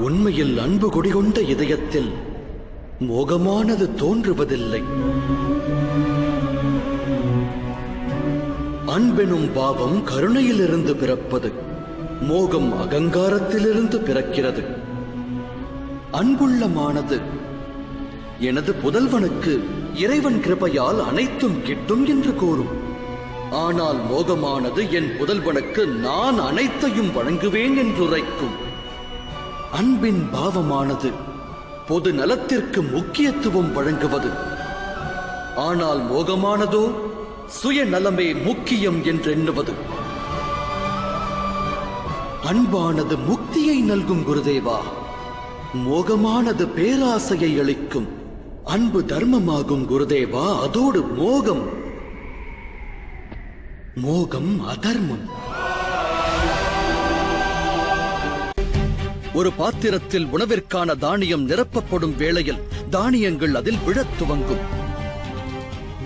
உண்மையில் அன்பு குடிகொண்ட இதயத்தில் மோகமானது தோன்றுவதில்லை. அன்பெனும் பாவம் கருணையிலிருந்து பிறப்பது மோகம் அகங்காரத்திலிருந்து பிறக்கிறது. அன்புள்ளமானது எனது புதல்வனுக்கு இறைவன் கிருபையால் அனைத்தும் கிட்டும் என்று கூறும். ஆனால் மோகமானது என் புதல்வனுக்கு நான் அனைத்தையும் வழங்குவேன் என்று உரைக்கும் அன்பின் பாவமானது பொது நலத்திற்கு முக்கியத்துவம் வழங்குவது. ஆனால் மோகமானதோ சுயநலமே முக்கியம் என்றெண்ணுவது. அன்பானது முக்தியை நல்கும் குருதேவா மோகமானது பேராசையை அளிக்கும். அன்பு தர்மமாகும் குருதேவா அதோடு மோகம். மோகம் அதர்மம். ஒரு பாத்திரத்தில் உணவிற்கான தானியம் நிரப்பப்படும் வேளையில் தானியங்கள் அதில் விழத் துவங்கும்.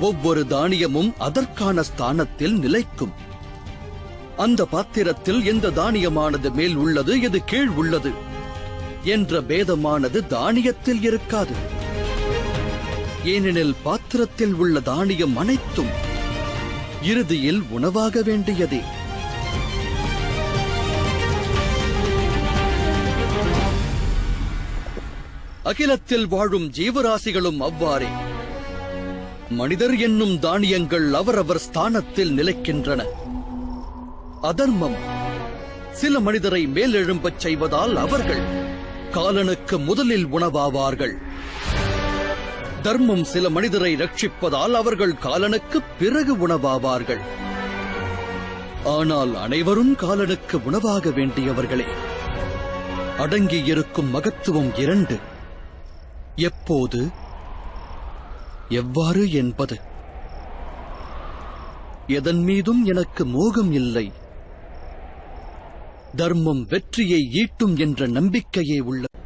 ஒவ்வொரு தானியமும் அதற்கான ஸ்தானத்தில் நிலைக்கும். அந்த பாத்திரத்தில் எந்த தானியமானது மேல் உள்ளது எது கீழ் உள்ளது என்ற பேதமானது தானியத்தில் இருக்காது. ஏனெனில் பாத்திரத்தில் உள்ள தானியம் அனைத்தும் இறுதியில் உணவாக வேண்டியதே. அகிலத்தில் வாழும் ஜீவராசிகளும் அவ்வாறே. மனிதர் என்னும் தானியங்கள் அவரவர் ஸ்தானத்தில் நிலைக்கின்றன. அதர்மம். சில மனிதரை மேலெழும்பச் செய்வதால் அவர்கள் காலனுக்கு முதலில் உணவாவார்கள். தர்மம் சில மனிதரை ரட்சிப்பதால் அவர்கள் காலனுக்கு பிறகு உணவாவார்கள். ஆனால் அனைவரும் காலனுக்கு உணவாக வேண்டியவர்களே. அடங்கியிருக்கும் மகத்துவம் இரண்டு. எப்போது? எவ்வாறு என்பது? எதன் மீதும் எனக்கு மோகம் இல்லை. தர்மம் வெற்றியை ஈட்டும் என்ற நம்பிக்கையே உள்ளது